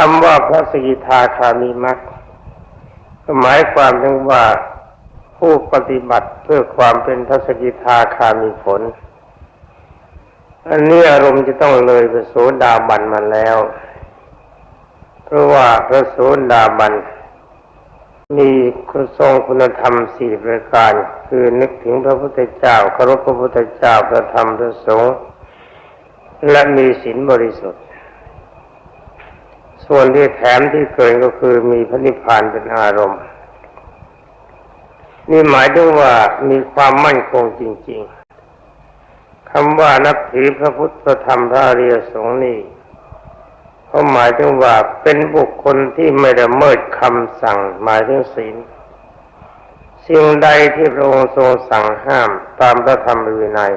คำว่าพระสกิทาคามีมักหมายความถึงว่าผู้ปฏิบัติเพื่อความเป็นพระสกิทาคามีผล อันนี้อารมณ์จะต้องเลยพระโสดาบันมาแล้ว เพราะว่าพระโสดาบันมีคุณทรงคุณธรรมสี่ประการ คือนึกถึงพระพุทธเจ้าเคารพพระพุทธเจ้าพระธรรมพระสงฆ์และมีศีลบริสุทธิ์ ส่วนที่แถมที่เกินก็คือมีพระนิพพานเป็นอารมณ์ นี่หมายถึงว่ามีความมั่นคงจริง ๆคำว่านับถือพระพุทธธรรมพระอริยสงฆ์นี่เขาหมายถึงว่าเป็นบุคคลที่ไม่ละเมิดคำสั่งหมายถึงศีลสิ่งใดที่พระองค์ทรงสั่งห้ามตามพระธรรมวินัย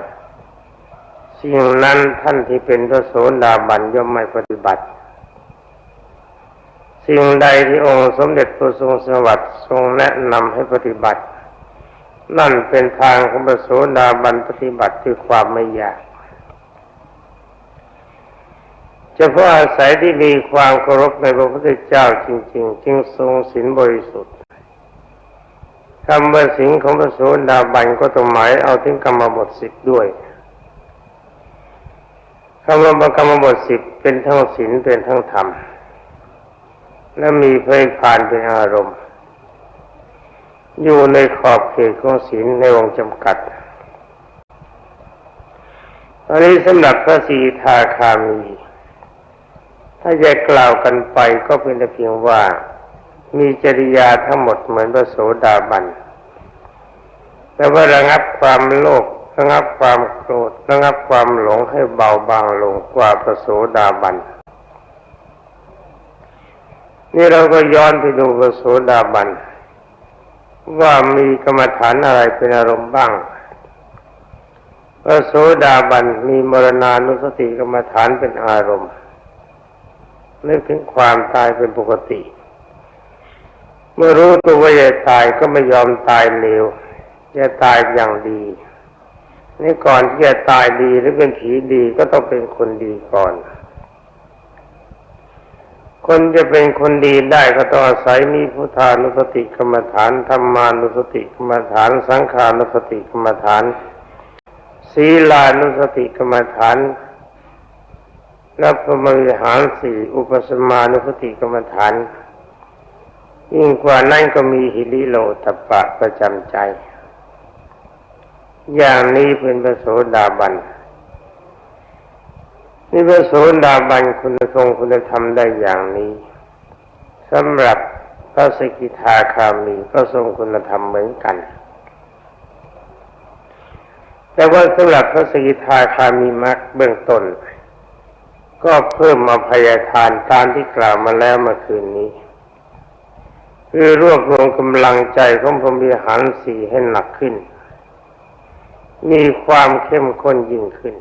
สิ่งนั้นท่านที่เป็นพระโสดาบันย่อมไม่ปฏิบัติ สิ่งใดที่องค์สมเด็จพระทรงสวัสดิ์ทรงแนะนำให้ปฏิบัติ นั่นเป็นทางของพระโสดาบันปฏิบัติด้วยความไม่ยากเฉพาะอาศัยที่มีความเคารพในพระพุทธเจ้าจริง ๆ จึงทรงศีลบริสุทธิ์คำว่าศีลของพระโสดาบันก็ต้องหมายเอาถึงกรรมบทสิบด้วยคำว่ากรรมบทสิบเป็นทั้งศีลเป็นทั้งธรรม และมีเพลงผ่านเป็นอารมณ์ อยู่ในขอบเขตของศีลในวงจำกัดอันนี้สำหรับพระสีทาคามี ถ้าจะกล่าวกันไปก็เป็นแต่เพียงว่า มีจริยาทั้งหมดเหมือนพระโสดาบันแต่ว่าระงับความโลภระงับความโกรธระงับความหลงให้เบาบางลงกว่าพระโสดาบัน นี่เราก็ย้อนไปดูพระโสดาบัน ว่ามีกรรมฐานอะไรเป็นอารมณ์บ้างพระโสดาบันมีมรณานุสติกรรมฐานเป็นอารมณ์นึกถึงความตายเป็นปกติ เมื่อรู้ตัวว่าจะตายก็ไม่ยอมตายเร็วจะตายอย่างดีนี่ก่อนที่จะตายดีหรือเป็นผีดีก็ต้องเป็นคนดีก่อน คนจะเป็นคนดีได้ก็ต้องอาศัยมีพุทธานุสติกรรมฐานธรรมานุสติกรรมฐาน สังขานุสติกรรมฐาน ศีลานุสติกรรมฐานและพรหมวิหารสี่อุปสมานุสติกรรมฐาน ยิ่งกว่านั้นก็มีหิริโลตปะประจำใจ อย่างนี้เป็นพระโสดาบัน นี่พระโสดาบันคุณทรงคุณธรรมได้อย่างนี้สำหรับพระสกิทาคามีก็ทรงคุณธรรมเหมือนกัน แต่ว่าสำหรับพระสกิทาคามีมรรคเบื้องต้น ก็เพิ่มมาพยาทานตามที่กล่าวมาแล้วเมื่อคืนนี้ คือรวบรวมกำลังใจของพรหมิหารสีให้หนักขึ้น มีความเข้มข้นยิ่งขึ้น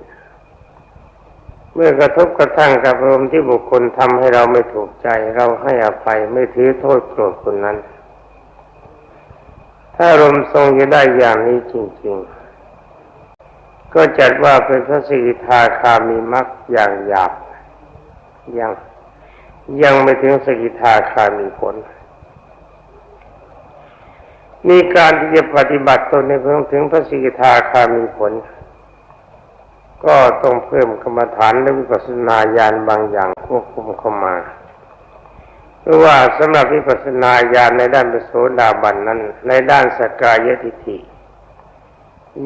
มื่อกระทบกระทั่งกับอารมณ์ที่บุคคลทำให้เราไม่ถูกใจ เราให้อภัยไม่ถือโทษโกรธคนนั้น ถ้าอารมณ์ทรงจะได้อย่างนี้จริง ๆ ก็จัดว่าเป็นพระสิทาคามีมรรคอย่างหยาบยังยังไม่ถึงสกิทาคามีผลมีการที่จะปฏิบัติตนในเพื่อถึงพระสกิทาคามีผล ก็ต้องเพิ่มกรรมฐานและวิปัสสนาญาณบางอย่างควบคุมเข้ามา เพราะว่าสำหรับวิปัสสนาญาณในด้านปโสดาบันนั้น ในด้านสกายทิฏฐิ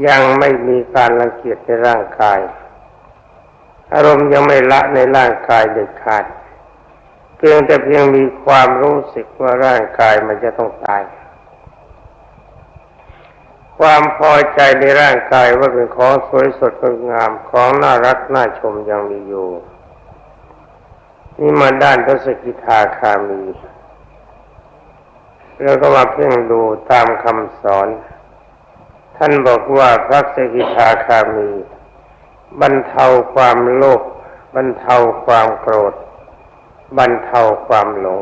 ยังไม่มีการรังเกียจในร่างกาย อารมณ์ยังไม่ละในร่างกายเด็ดขาด เพียงแต่เพียงมีความรู้สึกว่าร่างกายมันจะต้องตาย ความพอใจในร่างกายว่าเป็นของสวยสดงดงามของน่ารักน่าชมยังมีอยู่นี่มาด้านพระสกิทาคามี แล้วก็มาเพ่งดูตามคำสอน ท่านบอกว่าพระสกิทาคามี บรรเทาความโลภบรรเทาความโกรธ บรรเทาความหลง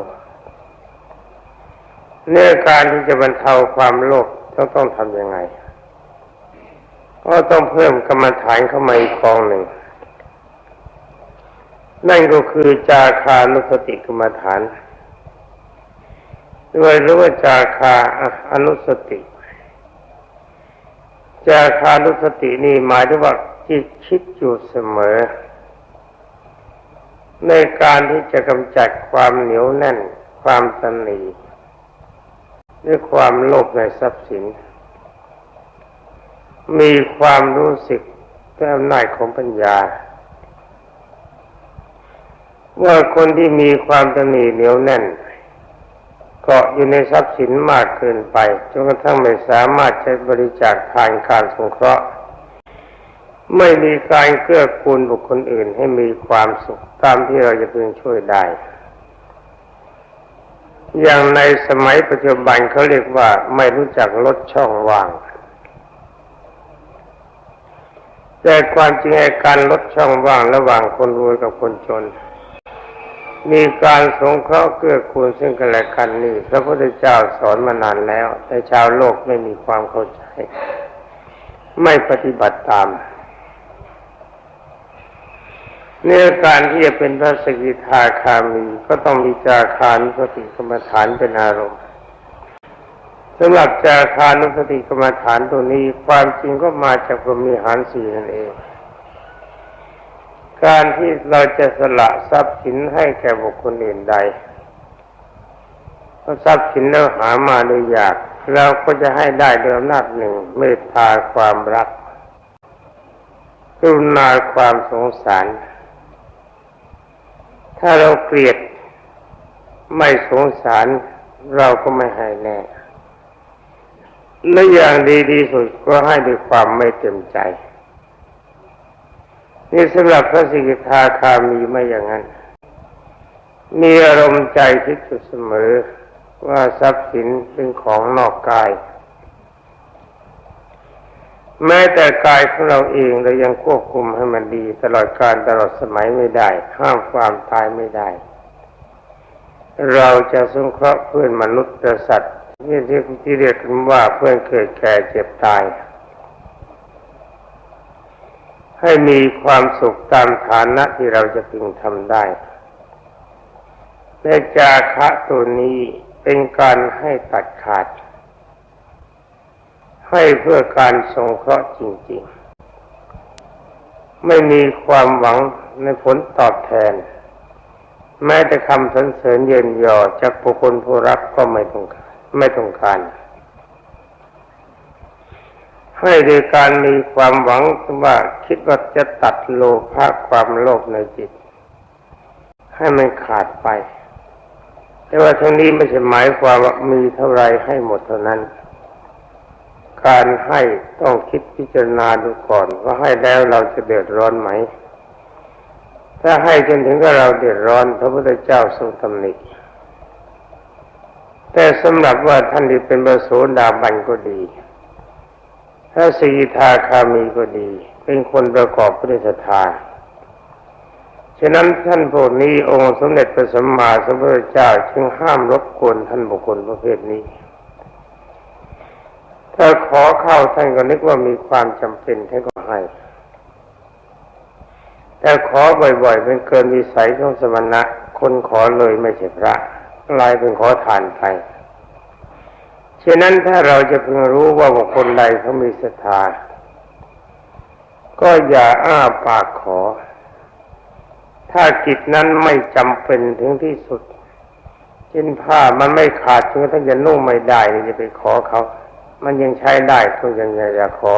เนื้อการที่จะบรรเทาความโลภ ต้องต้องทำยังไง ก็ต้องเพิ่มกรรมฐานเข้ามาอีกกองหนึ่ง นั่นก็คือจาคานุสติกรรมฐานด้วยรือว่าจาคาอนุสติ จาคานุสตินี่หมายถึงว่าจิตคิดอยู่เสมอ ในการที่จะกำจัดความเหนียวแน่นความตนี ด้วยความโลภในทรัพย์สิน มีความรู้สึกด้วยอำนาจของปัญญา ว่าคนที่มีความตนีเหนียวแน่นเกาะอยู่ในทรัพย์สินมากเกินไปจนกระทั่งไม่สามารถจะบริจาคทานการสงเคราะห์ ไม่มีการเกื้อกูลบุคคลอื่นให้มีความสุขตามที่เราจะพึงช่วยได้ อย่างในสมัยปัจจุบันเขาเรียกว่าไม่รู้จักลดช่องว่าง แต่ความจริงไอ้การลดช่องว่างระหว่างคนรวยกับคนจน มีการสงเคราะห์เกื้อกูลซึ่งกันและกันนี่พระพุทธเจ้าสอนมานานแล้ว แต่ชาวโลกไม่มีความเข้าใจ ไม่ปฏิบัติตาม เนื้อการที่จะเป็นพระสกิทาคามีก็ต้องมีจาคานุสติกรรมฐานเป็นอารมณ์สำหรับจาคานุสติกรรมฐานตัวนี้ความจริงก็มาจากพรมีหารสี่นั่นเอง การที่เราจะสละทรัพย์สินให้แก่บุคคลอื่นใดเพราะทรัพย์สินเราหามาโดยยาก เราก็จะให้ได้โดยอำนาจหนึ่งเมตตาความรักกรุณาความสงสาร ถ้าเราเกลียดไม่สงสารเราก็ไม่ให้แน่และอย่างดีที่สุดก็ให้ด้วยความไม่เต็มใจ นี่สำหรับพระสิกขาคามีไม่อย่างนั้น มีอารมณ์ใจคิดอยู่เสมอว่าทรัพย์สินเป็นของนอกกาย แม้แต่กายของเราเองเรายังควบคุมให้มันดี ตลอดการตลอดสมัยไม่ได้ห้ามความตายไม่ได้ เราจะสงเคราะห์เพื่อนมนุษย์สัตว์ที่เรียกที่เรียกกันว่าเพื่อนเกิดแก่เจ็บตาย ให้มีความสุขตามฐานะที่เราจะพึงทำได้ในจาคะตัวนี้เป็นการให้ตัดขาด ให้เพื่อการสงเคราะห์จริงๆ ไม่มีความหวังในผลตอบแทน แม้แต่คำสรรเสริญเยินยอจากบุคคลผู้รับก็ไม่ต้องการไม่ต้องการ ให้โดยการมีความหวังว่าคิดว่าจะตัดโลภะความโลภในจิต ให้มันขาดไป แต่ว่าทั้งนี้ไม่ใช่หมายความว่ามีเท่าไรให้หมดเท่านั้น การให้ต้องคิดพิจารณาดูก่อน ว่าให้แล้วเราจะเดือดร้อนไหม ถ้าให้จนถึงกับเราเดือดร้อน พระพุทธเจ้าทรงตำหนิแต่สำหรับว่าท่านที่เป็นบระโสดาบันก็ดี ถ้าสีทาคามีก็ดี เป็นคนประกอบพุทธศรัทธาฉะนั้นท่านพวกนี้องค์สมเด็จพระสัมมาสัมพุทธเจ้า จึงห้ามรบกวนท่านบุคคลประเภทนี้ ถ้าขอเข้าท่านก็นึกว่ามีความจำเป็นท่านก็ให้ แต่ขอบ่อยๆเป็นเกินวิสัยของสมณะ คนขอเลยไม่ใช่พระลายเป็นขอทานไปฉะนั้นถ้าเราจะเพิ่งรู้ว่าบุคคลใดเขามีศรัทธา ก็อย่าอ้าปากขอ ถ้าจิตนั้นไม่จำเป็นถึงที่สุดเช่นผ้ามันไม่ขาดจนกระทั่งจะนุ่งไม่ได้จะไปขอเขา มันยังใช้ได้ก็ยังอย่าขอ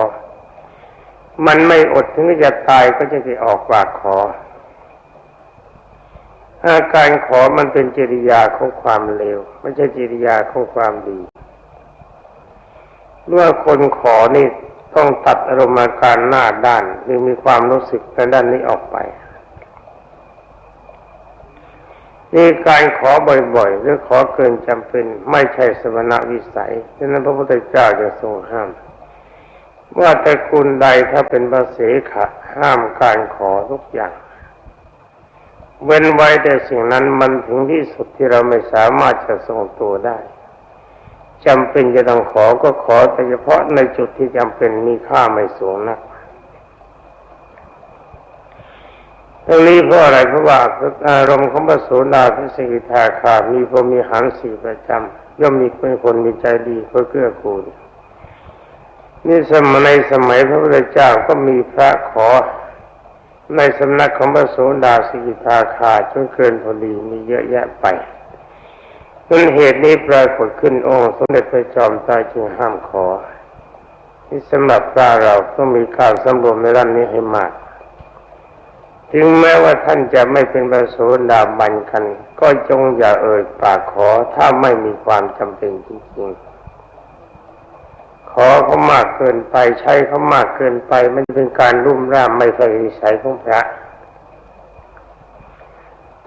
มันไม่อดถึงจะตายก็จะไปออกปากขออาการขอมันเป็นจริยาของความเลวไม่ใช่จริยาของความดีเมื่อคนขอนี่ต้องตัดอารมณ์การหน้าด้านหรือมีความรู้สึกในด้านนี้ออกไป นี่การขอบ่อยๆ หรือขอเกินจำเป็นไม่ใช่สมณวิสัยฉะนั้นพระพุทธเจ้าจะทรงห้ามว่าแต่คุณใดถ้าเป็นพระเสขะห้ามการขอทุกอย่าง เว้นไว้แต่สิ่งนั้นมันถึงที่สุดที่เราไม่สามารถจะทรงตัวได้จำเป็นจะต้องขอก็ขอแต่เฉพาะในจุดที่จำเป็นมีค่าไม่สูงนะ ตรงนี้เพราะอะไรเพราะว่าอารมณ์ของพระโสดาพระสกิทาคามีพรมีหารสี่ประจำย่อมมีเป็นคนมีใจดีเพื่อเกื้อกูลนี่สมัยในสมัยพระพุทธเจ้าก็มีพระขอ ในสำนักของพระโสดาสกิทาคาจนเกินพอดีมีเยอะแยะไปเป็นเหตุนี้ปรากฏขึ้นองค์สมเด็จพระจอมไตรจึงห้ามขอ ที่สำหรับพระเราต้องมีการสำรวมในด้านนี้ให้มาก ถึงแม้ว่าท่านจะไม่เป็นพระโสดาบันกัน ก็จงอย่าเอ่ยปากขอถ้าไม่มีความจำเป็นจริงๆ ขอเขามากเกินไปใช้เขามากเกินไป มันเป็นการรุ่มร่ามไม่ใช่วิสัยของพระ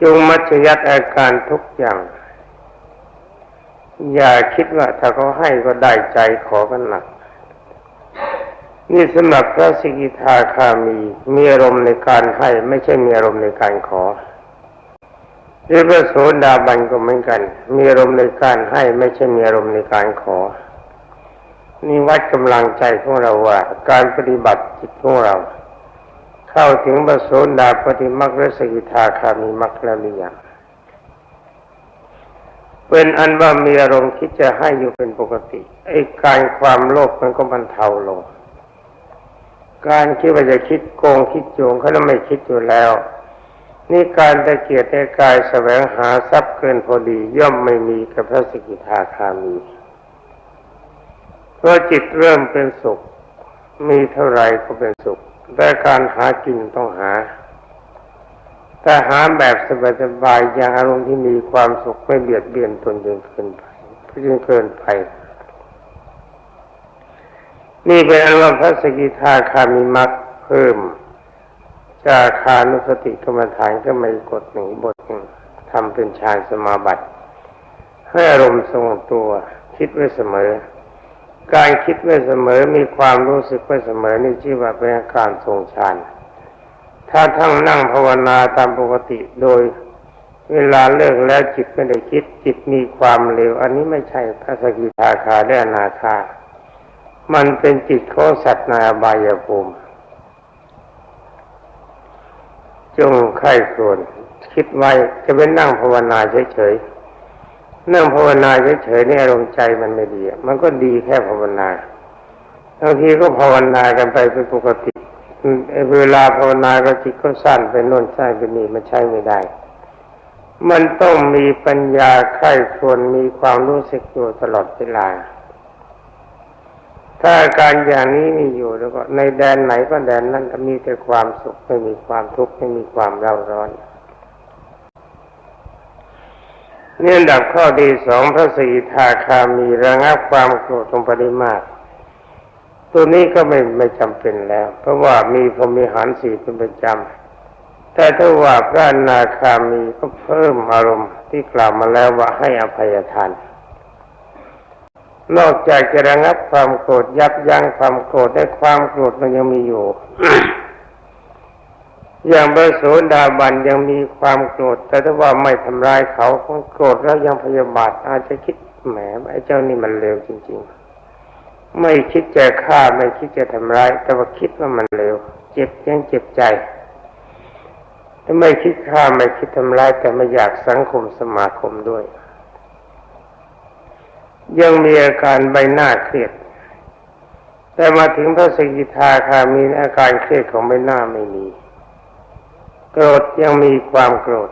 จงมัธยัตอาการทุกอย่าง อย่าคิดว่าถ้าเขาให้ก็ได้ใจขอกันหนัก นี่สำหรับพระสิกิทาคามีมีอารมณ์ในการให้ไม่ใช่มีอารมณ์ในการขอหรือพระโสดาบันก็เหมือนกัน มีอารมณ์ในการให้ไม่ใช่มีอารมณ์ในการขอ นี่วัดกำลังใจของเราว่า การปฏิบัติจิตของเรา เข้าถึงพระโสดาปฏิมักและสกิทาคามีมักแล้วหรือยังเป็นอันว่ามีอารมณ์คิดจะให้อยู่เป็นปกติไอ้การความโลภมันก็บรรเทาลง การคิดว่าจะคิดโกงคิดโจงเขาไม่คิดอยู่แล้ว นี่การตะเกียรติกายแสวงหาทรัพย์เกินพอดีย่อมไม่มีกับพระสกิทาคามีเพราะจิตเริ่มเป็นสุข มีเท่าไรก็เป็นสุขแต่การหากินต้องหา แต่หาแบบสบายๆอย่างอารมณ์ที่มีความสุขไม่เบียดเบียนตนจนเกินไปจนเกินไป นี่เป็นอันว่าพระสกิทาคามีมักเพิ่มจาคานุสติกรรมฐานก็ไม่กดหนึ่งบทหนึ่งทำเป็นฌานสมาบัติ ให้อารมณ์ทรงตัว คิดไว้เสมอ การคิดไว้เสมอมีความรู้สึกไว้เสมอนี่ชื่อว่าเป็นการทรงฌานถ้าทั้งนั่งภาวนาตามปกติโดยเวลาเลิกแล้วจิตไม่ได้คิดจิตมีความเร็ว อันนี้ไม่ใช่พระสกิทาคาและอนาคา มันเป็นจิตของสัตว์ในอบายภูมิจงไข้ครวนคิดไว้จะเป็นนั่งภาวนาเฉยๆนั่งภาวนาเฉยๆนี่อารมณ์ใจมันไม่ดี มันก็ดีแค่ภาวนาบางทีก็ภาวนากันไปเป็นปกติเวลาภาวนาก็จิตก็สั้นไปโน่นสั้นไปนี่มันใช่ไม่ได้ มันต้องมีปัญญาไข้ครวนมีความรู้สึกอยู่ตลอดเวลา ถ้าการอย่างนี้มีอยู่แล้วก็ในแดนไหนก็แดนนั้นจะมีแต่ความสุขไม่มีความทุกข์ไม่มีความเร่าร้อนเนี่ยดับข้อดีสองพระสีทาคามีระงับความโกรธตรงปริมาตรตัวนี้ก็ไม่ไม่จำเป็นแล้ว เพราะว่ามีพรมีหารสี่เป็นประจำแต่ถ้าว่าพระนาคามีก็เพิ่มอารมณ์ที่กล่าวมาแล้วว่าให้อภัยทาน นอกจากจะระงับความโกรธยับยั้งความโกรธได้ความโกรธมันยังมีอยู่ อย่างพระโสดาบันยังมีความโกรธ แต่ถ้าว่าไม่ทำร้ายเขาก็โกรธแล้วยังพยาบาทอาจจะคิดแหมไอ้เจ้านี่มันเลวจริง ๆ ไม่คิดจะฆ่าไม่คิดจะทำร้าย แต่ว่าคิดว่ามันเลวเจ็บยังเจ็บใจถ้าไม่คิดฆ่าไม่คิดทำร้ายแต่ไม่อยากสังคมสมาคมด้วย ยังมีอาการใบหน้าเครียด แต่มาถึงพระสกิทาคามีอาการเครียดของใบหน้าไม่มี โกรธยังมีความโกรธ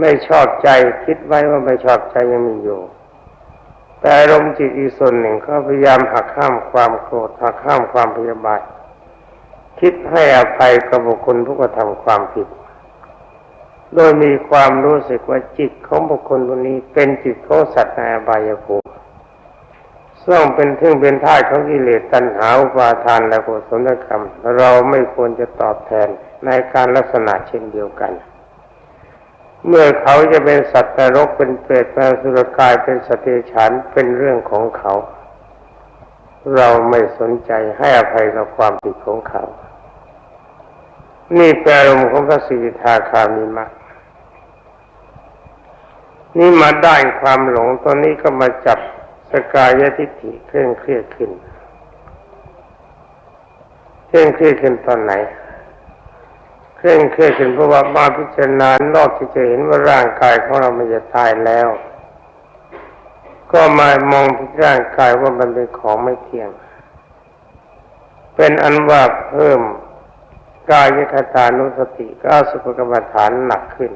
ไม่ชอบใจคิดไว้ว่าไม่ชอบใจยังมีอยู่ แต่อารมณ์จิตอีกส่วนหนึ่งเขาพยายามหักห้ามความโกรธหักห้ามความพยาบาทคิดให้อภัยกับบุคคลผู้กระทำความผิด โดยมีความรู้สึกว่าจิตของบุคคลคนนี้เป็นจิตของสัตว์ในอบายภูมิซึ่งเป็นทึ่งเป็นท่าของกิเลสตัณหาอุปาทานและกุศลกรรม เราไม่ควรจะตอบแทนในการลักษณะเช่นเดียวกัน เมื่อเขาจะเป็นสัตว์นรกเป็นเปรตเป็นสุรกายเป็นสตว์เดรันเป็นเรื่องของเขา เราไม่สนใจให้อภัยกับความผิดของเขา นี่แปลอารมณ์ของพระสิทธาคามีมาก นี่มาด้านความหลงตอนนี้ก็มาจับสกายทิฏฐิเคร่งเครียดขึ้นเคร่งเครียดขึ้นตอนไหน เคร่งเครียดขึ้นเพราะว่ามาพิจารณานอกที่จะเห็นว่าร่างกายของเรามันจะตายแล้ว ก็มามองที่ร่างกายว่ามันเป็นของไม่เที่ยง เป็นอันว่าเพิ่มกายคตานุสติก็สุภกรรมฐานหนักขึ้น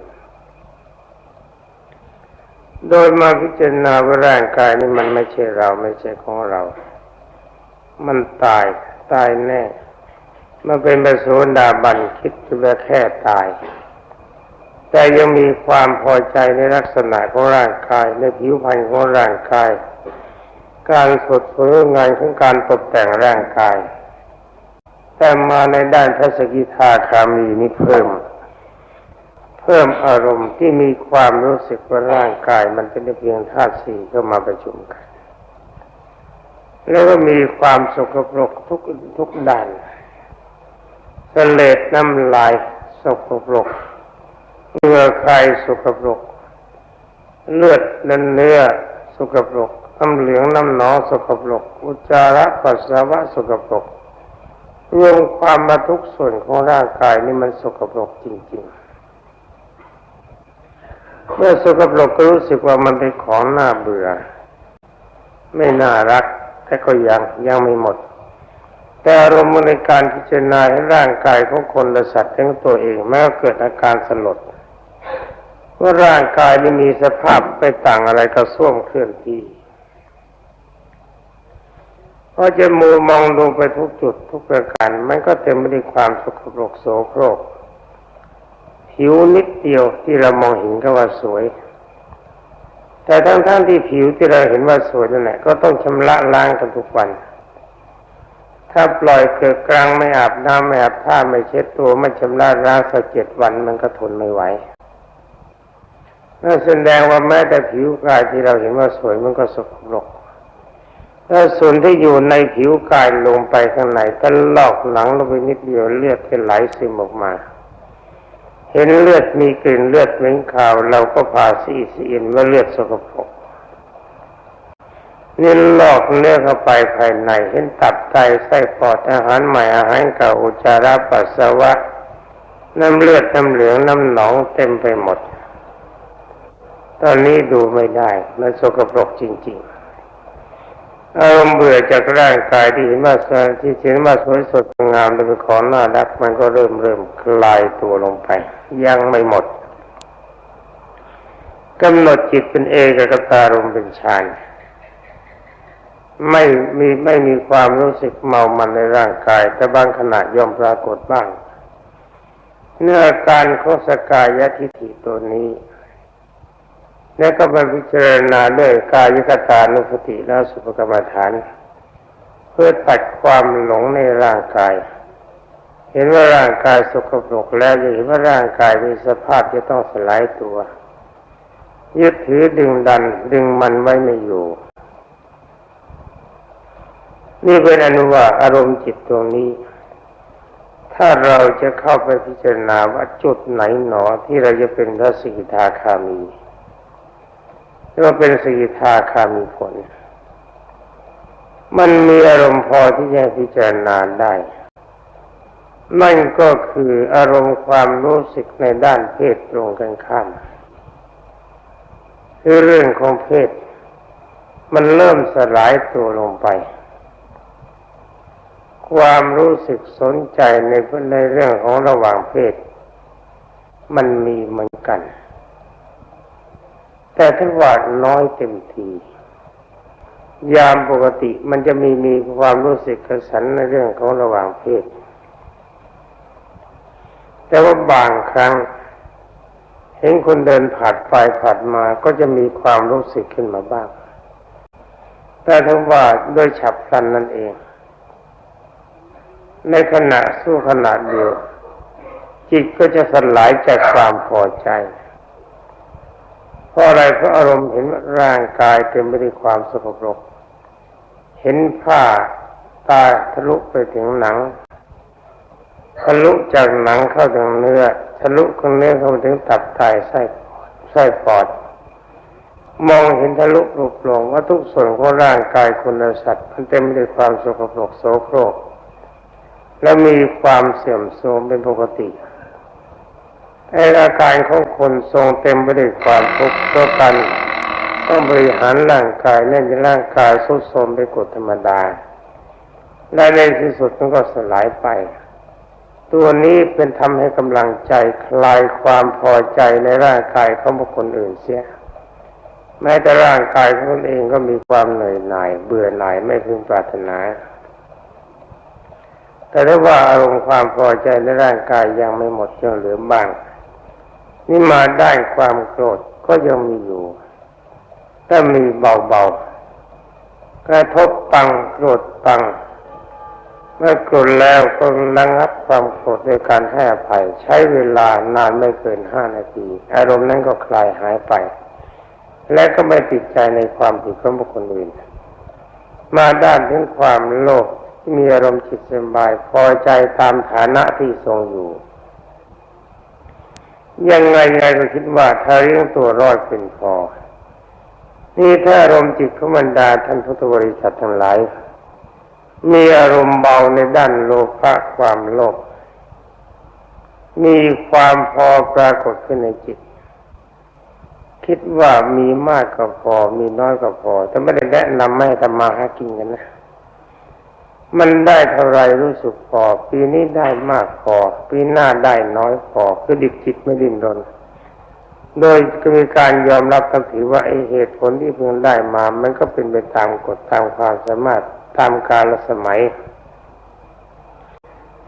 โดยมาพิจารณาว่าร่างกายนี้มันไม่ใช่เราไม่ใช่ของเรา มันตายตายแน่ มันเป็นประโสดาบันคิดว่าแค่ตาย แต่ยังมีความพอใจในลักษณะของร่างกาย ในผิวพรรณของร่างกาย การสดสวยงานของการตกแต่งร่างกาย แต่มาในด้านพระสกิทาคามีนี่เพิ่ม พิ่มอารมณ์ที่มีความรู้สึกว่าร่างกายมันเป็นเพียงธาตุสี่เข้ามาประชุมกัน แล้วก็มีความสกปรกทุกทุกด้านสเลดน้ำลายสกปรกเหงื่อใครสกปรก เลือดและเนื้อสกปรกน้ำเหลืองน้ำหนองสกปรก อุจจาระปัสสาวะสกปรกรวมความมาทุกส่วนของร่างกายนี่มันสกปรกจริง ๆ เมื่อสกปรกก็รู้สึกว่ามันเป็นของน่าเบื่อ ไม่น่ารัก แต่ก็ยังยังไม่หมด แต่อารมณ์ในการพิจารณาให้ร่างกายของคนและสัตว์ทั้งตัวเองแม้เกิดอาการสลดว่าร่างกายนี้มีสภาพไปต่างอะไรกับส้วมเคลื่อนที่พอจะมูมองดูไปทุกจุดทุกประการมันก็เต็มไปด้วยความสกปรกโสโครก ผิวนิดเดียวที่เรามองเห็นก็ว่าสวย แต่ทั้งๆทที่ผิวที่เราเห็นว่าสวยนั่นแหละก็ต้องชำระล้างกันทุกวัน ถ้าปล่อยเกิดกลางไม่อาบน้ำไม่อาบท่าไม่เช็ดตัวไม่ชำระล้างสักเจ็ดวันมันก็ทนไม่ไหวนั่นแสดงว่าแม้แต่ผิวกายที่เราเห็นว่าสวยมันก็สกปรกแล้วส่วนที่อยู่ในผิวกายลงไปข้างในก็ลอกหลังลงไปนิดเดียวเลือดก็ไหลซึมออกมา เห็นเลือดมีกลิ่นเลือดเหม็นขาว เราก็พาซีซีอินว่าเลือดสกปรกนี่ลอกเนื้อเข้าไปภายใน เห็นตับไตไส้ปอดอาหารใหม่อาหารเก่าอุจจาระปัสสาวะ น้ำเลือดน้ำเหลืองน้ำหนองเต็มไปหมด ตอนนี้ดูไม่ได้ มันสกปรกจริง ๆ อารมณ์เบื่อจากร่างกายที่เห็นว่าที่เห็นว่าสวยสดงามเป็นของน่ารัก มันก็เริ่มเริ่มคลายตัวลงไป ยังไม่หมดกำหนดจิตเป็นเอกกตารมณ์เป็นฌานไม่มีไม่มีความรู้สึกเมามันในร่างกาย แต่บางขณะย่อมปรากฏบ้าง เนื้อการขอสกายทิฏฐิตัวนี้ แล้วก็มาพิจารณาด้วยกายคตานุสติและสุภกรรมฐาน เพื่อตัดความหลงในร่างกาย เห็นว่าร่างกายสกปรกแล้วจะเห็นว่าร่างกายมีสภาพจะต้องสลายตัว ยึดถือดึงดันดึงมันไว้ไม่อยู่ นี่เป็นอนุว่าอารมณ์จิตตรงนี้ ถ้าเราจะเข้าไปพิจารณาว่าจุดไหนหนอที่เราจะเป็นพระสิกขาคามี ว่าเป็นสกิทาคามีผล มันมีอารมณ์พอที่จะพิจารณาได้นั่นก็คืออารมณ์ความรู้สึกในด้านเพศตรงกันข้าม คือเรื่องของเพศ มันเริ่มสลายตัวลงไป ความรู้สึกสนใจในในเรื่องของระหว่างเพศ มันมีเหมือนกัน แต่ถ้าว่าน้อยเต็มทียามปกติมันจะมีมีความรู้สึกกระสันในเรื่องของระหว่างเพศ แต่ว่าบางครั้ง เห็นคนเดินผ่านไปผ่านมาก็จะมีความรู้สึกขึ้นมาบ้าง แต่ถ้าว่าโดยฉับพลันนั่นเอง ในขณะสู้ขณะเดียว จิตก็จะสลายจากความพอใจ ราะอะไรเพราะอารมณ์เห็นร่างกายเต็มไปด้วยความสกปรก เห็นผ้าตาทะลุไปถึงหนัง ทะลุจากหนังเข้าถึงเนื้อ ทะลุของเนื้อเข้าถึงตับไตไส้ไส้ปอด มองเห็นทะลุรูปโปร่งว่าทุกส่วนของร่างกายคนและสัตว์มันเต็มไปด้วยความสกปรกโสโครก และมีความเสื่อมโทรมเป็นปกติ ไออาการของคนทรงเต็มไปด้วยความทุกข์เพราะกันต้องบริหารร่างกายเล่นร่างกายสุดโทมไปกฎธรรมดา และในที่สุดมันก็สลายไป ตัวนี้เป็นทำให้กำลังใจคลายความพอใจในร่างกายของบุคคลอื่นเสีย แม้แต่ร่างกายของตนเองก็มีความเหนื่อยหน่าย เบื่อหน่ายไม่พึงปรารถนา แต่ถ้าว่าอารมณ์ความพอใจในร่างกายยังไม่หมดยังเหลือบ้าง นี่มาได้ความโกรธก็ยังมีอยู่ถ้ามีเบาๆกระทบปังโกรธปัง เมื่อโกรธแล้วก็ระงับความโกรธด้วยการให้อภัย ใช้เวลานานไม่เกินห้านาที อารมณ์นั้นก็คลายหายไป และก็ไม่ติดใจในความผิดของบุคคลอื่น มาด้านถึงความโลภที่มีอารมณ์จิตสบายพอใจตามฐานะที่ทรงอยู่ ยังไงไงก็คิดว่าถ้าเลี้ยงตัวรอดเป็นพอ นี่ถ้าอารมณ์จิตของบรรดาท่านพุทธบริษัททั้งหลายมีอารมณ์เบาในด้านโลภะความโลภมีความพอปรากฏขึ้นในจิต คิดว่ามีมากก็พอ มีน้อยก็พอแต่ไม่ได้แนะนำไม่ให้ทำมาหากินกันนะ มันได้เท่าไรรู้สึกพอ ปีนี้ได้มากพอ ปีหน้าได้น้อยพอ คือดิบจิตไม่ดิ้นรน โดยมีการยอมรับตั้งถือว่าไอเหตุผลที่เพิ่งได้มา มันก็เป็นไปตามกฎตามความสามารถตามกาลสมัย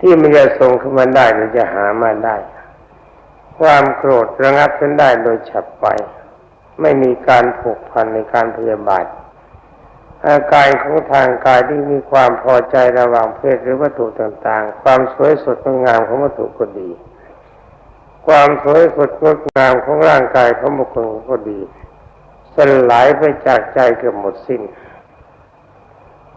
ที่มันจะส่งขึ้นมาได้หรือจะหามาได้ ความโกรธระงับขึ้นได้โดยฉับไวไม่มีการผูกพันในการพยาบาท อาการของทางกายที่มีความพอใจระหว่างเพศหรือวัตถุต่างๆ ความสวยสดงดงามของวัตถุก็ดี ความสวยสดงดงามของร่างกายของบุคคลก็ดี สลายไปจากใจเกือบหมดสิ้น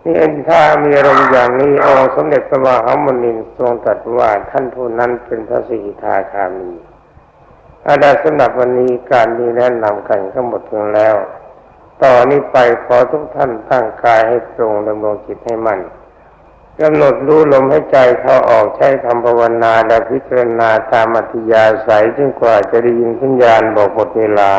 นี่เองถ้ามีอารมณ์อย่างนี้องค์สมเด็จพระมหามุนีทรงตรัสว่าท่านผู้นั้นเป็นพระสิกขาคามีอาดาสำหรับวันนี้การนี้แนะนำกันก็หมดลงแล้ว ต่อนนี้ไปขอทุกท่านตั้งกายให้ตรงดำรงจิตให้มั่นกำหนดรู้ลมให้ใจเข้าออกใช้คำภาวนาและพิจารณาตามอัธยาศัยจนกว่าจะได้ยินสัญญาณบอกหมดเวลา